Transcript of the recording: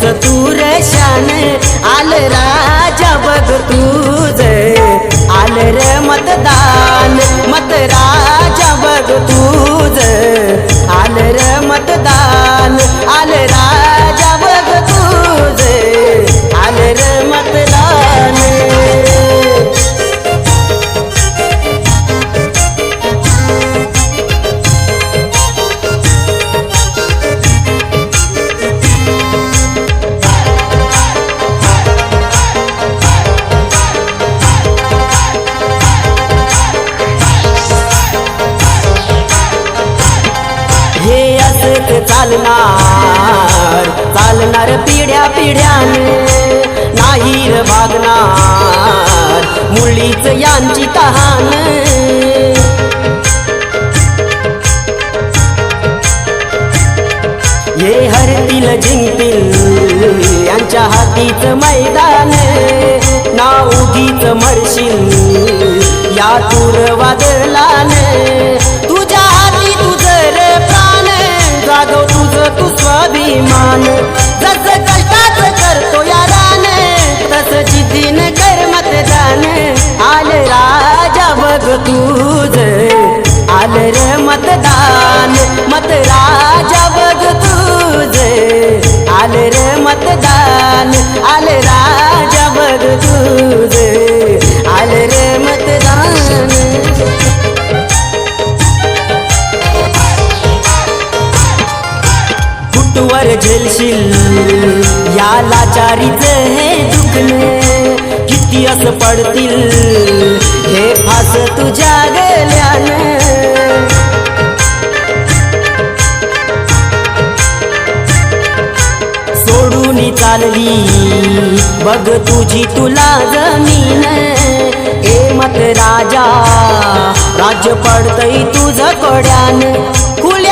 तुझ तूर शान आल राजा बघ तुझ आल रे मतदार चालणार. चालणार पिढ्या पिढ्याने नाही भागणार मुळीच यांची तहान. ये हरतील जिंकतील यांच्या हातीच मैदान. नाव उगीच मरशील या तूर वादलान अभिमान. जस कष्टाच करतो या रान तस जिद्दीन कर मतदान आल राजा बघ तुझ आल रे मतदान कुटवर झेलशील. या लाचारीच हे दुखणे किती अस पडतील. हे फास तुझ्या गेल्याने. सोडून चालली. बघ तुझी तुला जमीन. ए मत राजा राज्य पडतय तुझ कोड्यान. खुले